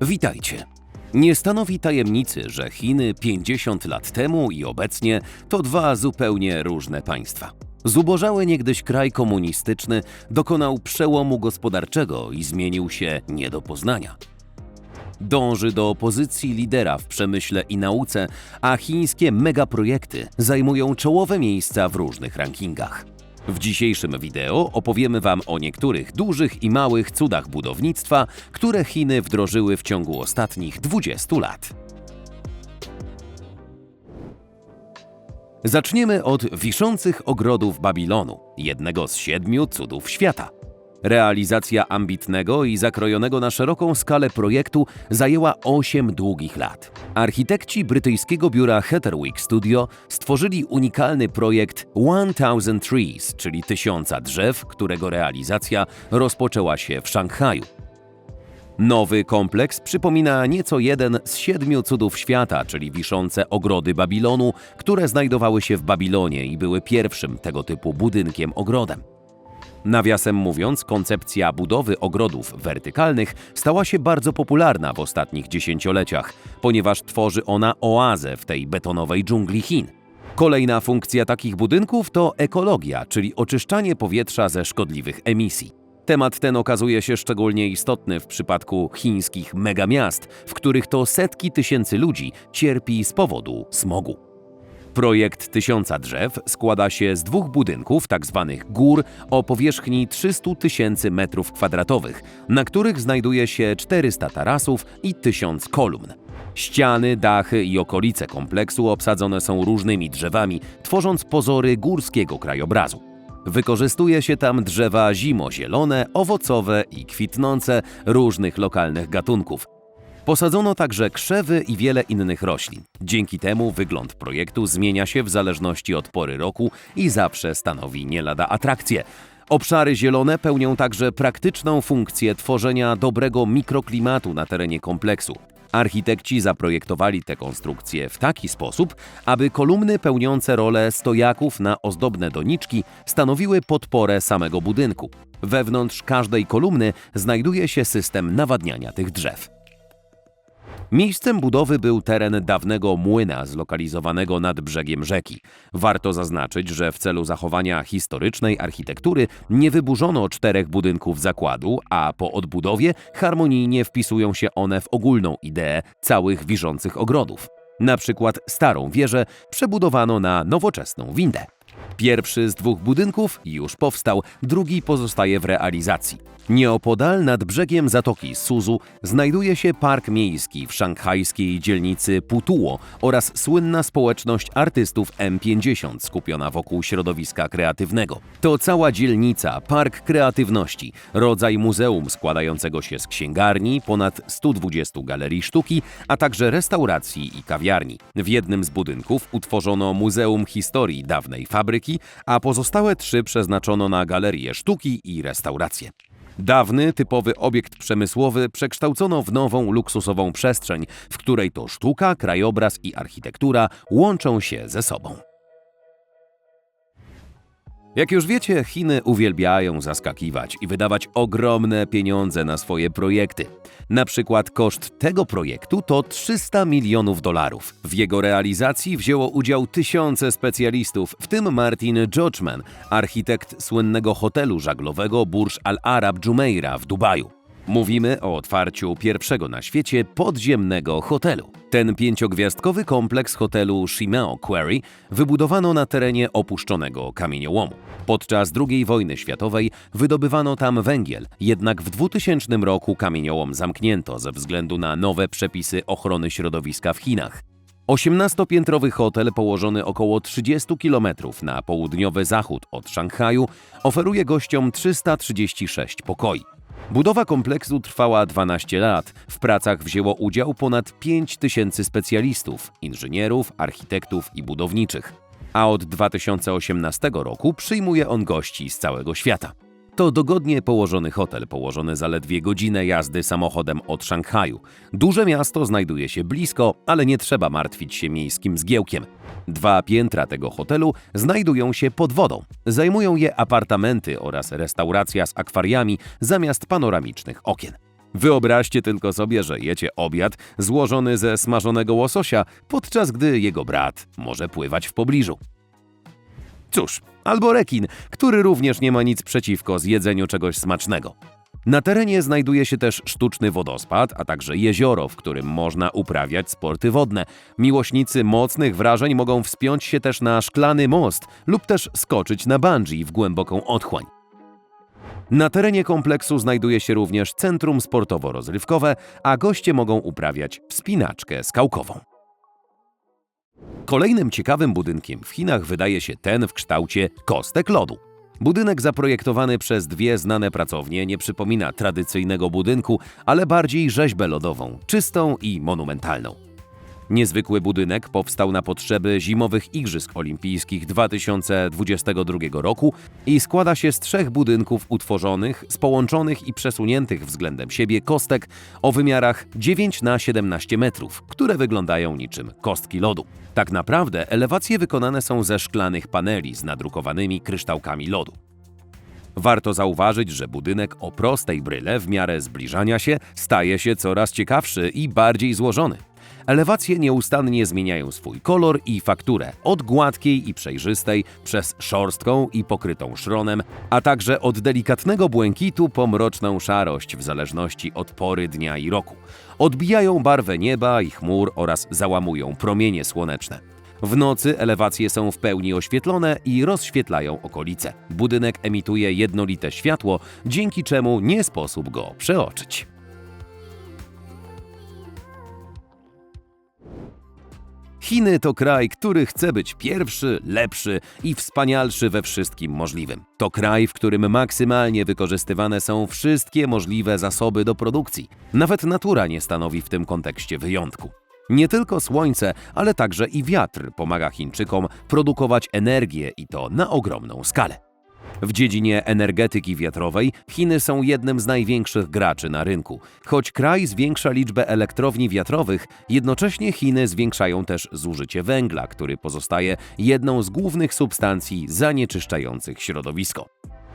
Witajcie. Nie stanowi tajemnicy, że Chiny 50 lat temu i obecnie to dwa zupełnie różne państwa. Zubożały niegdyś kraj komunistyczny dokonał przełomu gospodarczego i zmienił się nie do poznania. Dąży do pozycji lidera w przemyśle i nauce, a chińskie megaprojekty zajmują czołowe miejsca w różnych rankingach. W dzisiejszym wideo opowiemy Wam o niektórych dużych i małych cudach budownictwa, które Chiny wdrożyły w ciągu ostatnich 20 lat. Zaczniemy od wiszących ogrodów Babilonu, jednego z siedmiu cudów świata. Realizacja ambitnego i zakrojonego na szeroką skalę projektu zajęła 8 długich lat. Architekci brytyjskiego biura Heatherwick Studio stworzyli unikalny projekt 1000 Trees, czyli tysiąca drzew, którego realizacja rozpoczęła się w Szanghaju. Nowy kompleks przypomina nieco jeden z siedmiu cudów świata, czyli wiszące ogrody Babilonu, które znajdowały się w Babilonie i były pierwszym tego typu budynkiem ogrodem. Nawiasem mówiąc, koncepcja budowy ogrodów wertykalnych stała się bardzo popularna w ostatnich dziesięcioleciach, ponieważ tworzy ona oazę w tej betonowej dżungli Chin. Kolejna funkcja takich budynków to ekologia, czyli oczyszczanie powietrza ze szkodliwych emisji. Temat ten okazuje się szczególnie istotny w przypadku chińskich megamiast, w których to setki tysięcy ludzi cierpi z powodu smogu. Projekt Tysiąca Drzew składa się z dwóch budynków, tzw. gór, o powierzchni 300 tysięcy metrów kwadratowych, na których znajduje się 400 tarasów i 1000 kolumn. Ściany, dachy i okolice kompleksu obsadzone są różnymi drzewami, tworząc pozory górskiego krajobrazu. Wykorzystuje się tam drzewa zimozielone, owocowe i kwitnące różnych lokalnych gatunków. Posadzono także krzewy i wiele innych roślin. Dzięki temu wygląd projektu zmienia się w zależności od pory roku i zawsze stanowi nie lada atrakcję. Obszary zielone pełnią także praktyczną funkcję tworzenia dobrego mikroklimatu na terenie kompleksu. Architekci zaprojektowali te konstrukcje w taki sposób, aby kolumny pełniące rolę stojaków na ozdobne doniczki stanowiły podporę samego budynku. Wewnątrz każdej kolumny znajduje się system nawadniania tych drzew. Miejscem budowy był teren dawnego młyna zlokalizowanego nad brzegiem rzeki. Warto zaznaczyć, że w celu zachowania historycznej architektury nie wyburzono czterech budynków zakładu, a po odbudowie harmonijnie wpisują się one w ogólną ideę całych wiszących ogrodów. Na przykład starą wieżę przebudowano na nowoczesną windę. Pierwszy z dwóch budynków już powstał, drugi pozostaje w realizacji. Nieopodal nad brzegiem zatoki Suzu znajduje się park miejski w szanghajskiej dzielnicy Putuo oraz słynna społeczność artystów M50 skupiona wokół środowiska kreatywnego. To cała dzielnica, park kreatywności, rodzaj muzeum składającego się z księgarni, ponad 120 galerii sztuki, a także restauracji i kawiarni. W jednym z budynków utworzono Muzeum Historii dawnej fabryki, a pozostałe trzy przeznaczono na galerię sztuki i restauracje. Dawny, typowy obiekt przemysłowy przekształcono w nową, luksusową przestrzeń, w której to sztuka, krajobraz i architektura łączą się ze sobą. Jak już wiecie, Chiny uwielbiają zaskakiwać i wydawać ogromne pieniądze na swoje projekty. Na przykład koszt tego projektu to 300 milionów dolarów. W jego realizacji wzięło udział tysiące specjalistów, w tym Martin Judgman, architekt słynnego hotelu żaglowego Burj Al Arab Jumeirah w Dubaju. Mówimy o otwarciu pierwszego na świecie podziemnego hotelu. Ten pięciogwiazdkowy kompleks hotelu Shimao Quarry wybudowano na terenie opuszczonego kamieniołomu. Podczas II wojny światowej wydobywano tam węgiel, jednak w 2000 roku kamieniołom zamknięto ze względu na nowe przepisy ochrony środowiska w Chinach. 18-piętrowy hotel położony około 30 km na południowy zachód od Szanghaju oferuje gościom 336 pokoi. Budowa kompleksu trwała 12 lat. W pracach wzięło udział ponad 5 tysięcy specjalistów, inżynierów, architektów i budowniczych. A od 2018 roku przyjmuje on gości z całego świata. To dogodnie położony hotel, położony zaledwie godzinę jazdy samochodem od Szanghaju. Duże miasto znajduje się blisko, ale nie trzeba martwić się miejskim zgiełkiem. Dwa piętra tego hotelu znajdują się pod wodą. Zajmują je apartamenty oraz restauracja z akwariami zamiast panoramicznych okien. Wyobraźcie tylko sobie, że jecie obiad złożony ze smażonego łososia, podczas gdy jego brat może pływać w pobliżu. Cóż, albo rekin, który również nie ma nic przeciwko zjedzeniu czegoś smacznego. Na terenie znajduje się też sztuczny wodospad, a także jezioro, w którym można uprawiać sporty wodne. Miłośnicy mocnych wrażeń mogą wspiąć się też na szklany most lub też skoczyć na bungee w głęboką otchłań. Na terenie kompleksu znajduje się również centrum sportowo-rozrywkowe, a goście mogą uprawiać wspinaczkę skałkową. Kolejnym ciekawym budynkiem w Chinach wydaje się ten w kształcie kostek lodu. Budynek zaprojektowany przez dwie znane pracownie nie przypomina tradycyjnego budynku, ale bardziej rzeźbę lodową, czystą i monumentalną. Niezwykły budynek powstał na potrzeby zimowych Igrzysk Olimpijskich 2022 roku i składa się z trzech budynków utworzonych z połączonych i przesuniętych względem siebie kostek o wymiarach 9 na 17 metrów, które wyglądają niczym kostki lodu. Tak naprawdę elewacje wykonane są ze szklanych paneli z nadrukowanymi kryształkami lodu. Warto zauważyć, że budynek o prostej bryle w miarę zbliżania się staje się coraz ciekawszy i bardziej złożony. Elewacje nieustannie zmieniają swój kolor i fakturę, od gładkiej i przejrzystej przez szorstką i pokrytą szronem, a także od delikatnego błękitu po mroczną szarość w zależności od pory dnia i roku. Odbijają barwę nieba i chmur oraz załamują promienie słoneczne. W nocy elewacje są w pełni oświetlone i rozświetlają okolice. Budynek emituje jednolite światło, dzięki czemu nie sposób go przeoczyć. Chiny to kraj, który chce być pierwszy, lepszy i wspanialszy we wszystkim możliwym. To kraj, w którym maksymalnie wykorzystywane są wszystkie możliwe zasoby do produkcji. Nawet natura nie stanowi w tym kontekście wyjątku. Nie tylko słońce, ale także i wiatr pomaga Chińczykom produkować energię i to na ogromną skalę. W dziedzinie energetyki wiatrowej Chiny są jednym z największych graczy na rynku. Choć kraj zwiększa liczbę elektrowni wiatrowych, jednocześnie Chiny zwiększają też zużycie węgla, który pozostaje jedną z głównych substancji zanieczyszczających środowisko.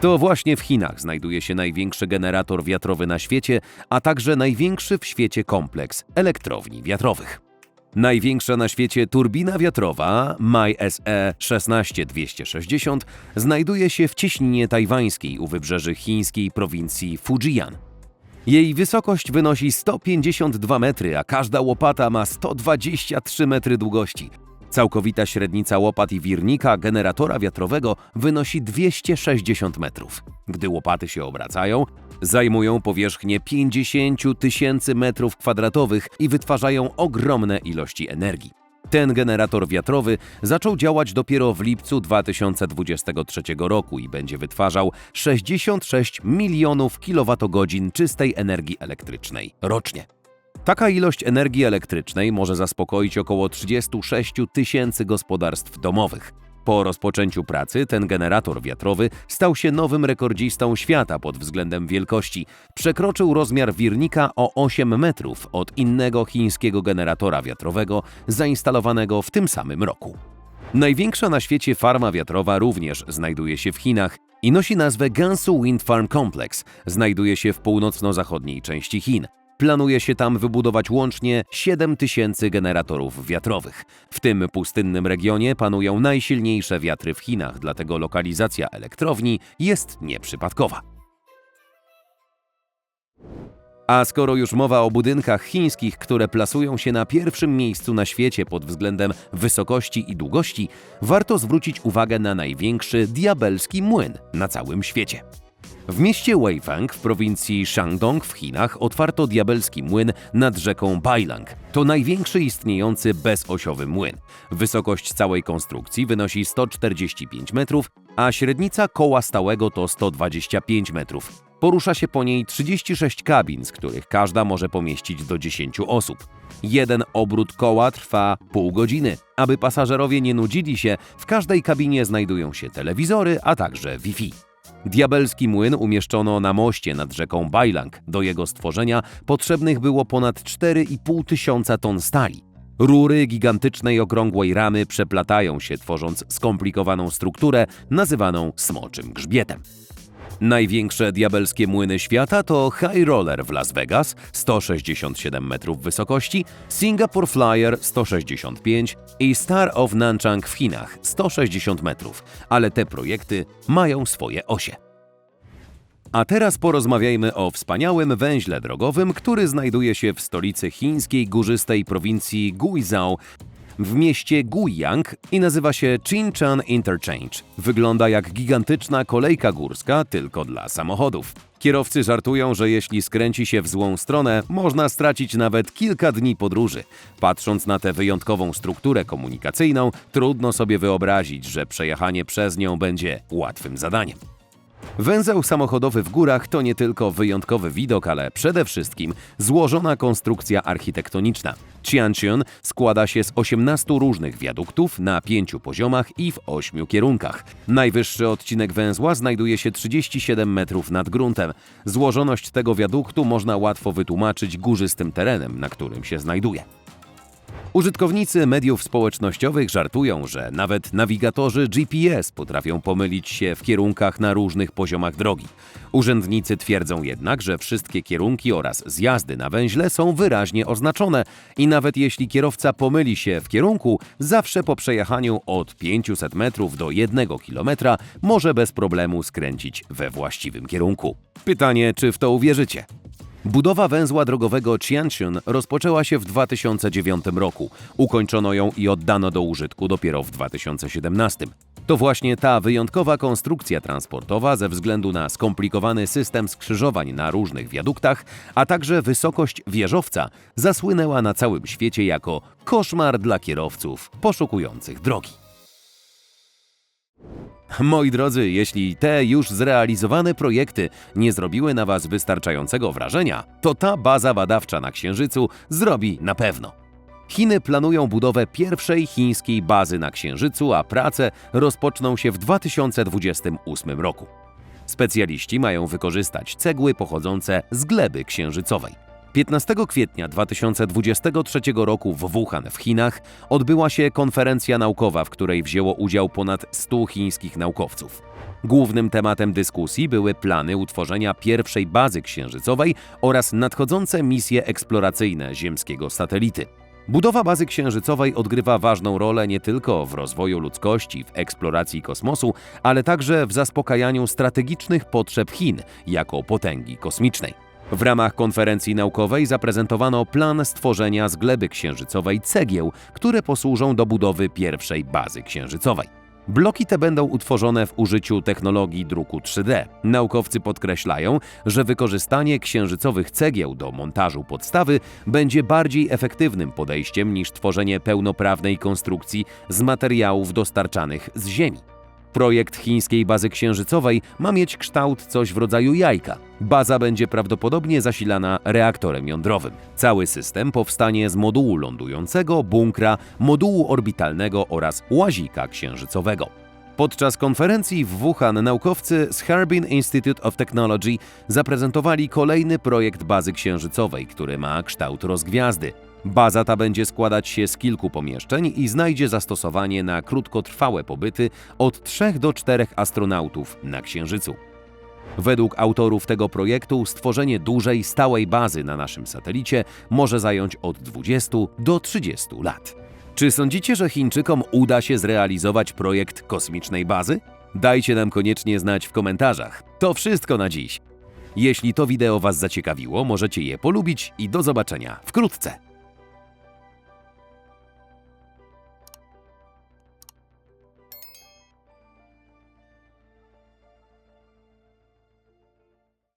To właśnie w Chinach znajduje się największy generator wiatrowy na świecie, a także największy w świecie kompleks elektrowni wiatrowych. Największa na świecie turbina wiatrowa MySE 16260 znajduje się w cieśninie tajwańskiej u wybrzeży chińskiej prowincji Fujian. Jej wysokość wynosi 152 metry, a każda łopata ma 123 metry długości. Całkowita średnica łopat i wirnika generatora wiatrowego wynosi 260 metrów. Gdy łopaty się obracają, zajmują powierzchnię 50 tysięcy metrów kwadratowych i wytwarzają ogromne ilości energii. Ten generator wiatrowy zaczął działać dopiero w lipcu 2023 roku i będzie wytwarzał 66 milionów kilowatogodzin czystej energii elektrycznej rocznie. Taka ilość energii elektrycznej może zaspokoić około 36 tysięcy gospodarstw domowych. Po rozpoczęciu pracy ten generator wiatrowy stał się nowym rekordzistą świata pod względem wielkości. Przekroczył rozmiar wirnika o 8 metrów od innego chińskiego generatora wiatrowego zainstalowanego w tym samym roku. Największa na świecie farma wiatrowa również znajduje się w Chinach i nosi nazwę Gansu Wind Farm Complex. Znajduje się w północno-zachodniej części Chin. Planuje się tam wybudować łącznie 7 tysięcy generatorów wiatrowych. W tym pustynnym regionie panują najsilniejsze wiatry w Chinach, dlatego lokalizacja elektrowni jest nieprzypadkowa. A skoro już mowa o budynkach chińskich, które plasują się na pierwszym miejscu na świecie pod względem wysokości i długości, warto zwrócić uwagę na największy diabelski młyn na całym świecie. W mieście Weifang w prowincji Shandong w Chinach otwarto diabelski młyn nad rzeką Bailang. To największy istniejący bezosiowy młyn. Wysokość całej konstrukcji wynosi 145 metrów, a średnica koła stałego to 125 metrów. Porusza się po niej 36 kabin, z których każda może pomieścić do 10 osób. Jeden obrót koła trwa pół godziny. Aby pasażerowie nie nudzili się, w każdej kabinie znajdują się telewizory, a także Wi-Fi. Diabelski młyn umieszczono na moście nad rzeką Bailang. Do jego stworzenia potrzebnych było ponad 4,5 tysiąca ton stali. Rury gigantycznej okrągłej ramy przeplatają się, tworząc skomplikowaną strukturę nazywaną smoczym grzbietem. Największe diabelskie młyny świata to High Roller w Las Vegas 167 metrów wysokości, Singapore Flyer 165 i Star of Nanchang w Chinach 160 metrów, ale te projekty mają swoje osie. A teraz porozmawiajmy o wspaniałym węźle drogowym, który znajduje się w stolicy chińskiej górzystej prowincji Guizhou w mieście Guiyang i nazywa się Chinchan Interchange. Wygląda jak gigantyczna kolejka górska, tylko dla samochodów. Kierowcy żartują, że jeśli skręci się w złą stronę, można stracić nawet kilka dni podróży. Patrząc na tę wyjątkową strukturę komunikacyjną, trudno sobie wyobrazić, że przejechanie przez nią będzie łatwym zadaniem. Węzeł samochodowy w górach to nie tylko wyjątkowy widok, ale przede wszystkim złożona konstrukcja architektoniczna. Tianqian składa się z 18 różnych wiaduktów na pięciu poziomach i w ośmiu kierunkach. Najwyższy odcinek węzła znajduje się 37 metrów nad gruntem. Złożoność tego wiaduktu można łatwo wytłumaczyć górzystym terenem, na którym się znajduje. Użytkownicy mediów społecznościowych żartują, że nawet nawigatorzy GPS potrafią pomylić się w kierunkach na różnych poziomach drogi. Urzędnicy twierdzą jednak, że wszystkie kierunki oraz zjazdy na węźle są wyraźnie oznaczone i nawet jeśli kierowca pomyli się w kierunku, zawsze po przejechaniu od 500 metrów do 1 kilometra może bez problemu skręcić we właściwym kierunku. Pytanie, czy w to uwierzycie? Budowa węzła drogowego Tianjin rozpoczęła się w 2009 roku. Ukończono ją i oddano do użytku dopiero w 2017. To właśnie ta wyjątkowa konstrukcja transportowa ze względu na skomplikowany system skrzyżowań na różnych wiaduktach, a także wysokość wieżowca zasłynęła na całym świecie jako koszmar dla kierowców poszukujących drogi. Moi drodzy, jeśli te już zrealizowane projekty nie zrobiły na Was wystarczającego wrażenia, to ta baza badawcza na Księżycu zrobi na pewno. Chiny planują budowę pierwszej chińskiej bazy na Księżycu, a prace rozpoczną się w 2028 roku. Specjaliści mają wykorzystać cegły pochodzące z gleby księżycowej. 15 kwietnia 2023 roku w Wuhan w Chinach odbyła się konferencja naukowa, w której wzięło udział ponad 100 chińskich naukowców. Głównym tematem dyskusji były plany utworzenia pierwszej bazy księżycowej oraz nadchodzące misje eksploracyjne ziemskiego satelity. Budowa bazy księżycowej odgrywa ważną rolę nie tylko w rozwoju ludzkości, w eksploracji kosmosu, ale także w zaspokajaniu strategicznych potrzeb Chin jako potęgi kosmicznej. W ramach konferencji naukowej zaprezentowano plan stworzenia z gleby księżycowej cegieł, które posłużą do budowy pierwszej bazy księżycowej. Bloki te będą utworzone w użyciu technologii druku 3D. Naukowcy podkreślają, że wykorzystanie księżycowych cegieł do montażu podstawy będzie bardziej efektywnym podejściem niż tworzenie pełnoprawnej konstrukcji z materiałów dostarczanych z Ziemi. Projekt chińskiej bazy księżycowej ma mieć kształt coś w rodzaju jajka. Baza będzie prawdopodobnie zasilana reaktorem jądrowym. Cały system powstanie z modułu lądującego, bunkra, modułu orbitalnego oraz łazika księżycowego. Podczas konferencji w Wuhan naukowcy z Harbin Institute of Technology zaprezentowali kolejny projekt bazy księżycowej, który ma kształt rozgwiazdy. Baza ta będzie składać się z kilku pomieszczeń i znajdzie zastosowanie na krótkotrwałe pobyty od 3 do 4 astronautów na Księżycu. Według autorów tego projektu stworzenie dużej, stałej bazy na naszym satelicie może zająć od 20 do 30 lat. Czy sądzicie, że Chińczykom uda się zrealizować projekt kosmicznej bazy? Dajcie nam koniecznie znać w komentarzach. To wszystko na dziś. Jeśli to wideo Was zaciekawiło, możecie je polubić i do zobaczenia wkrótce.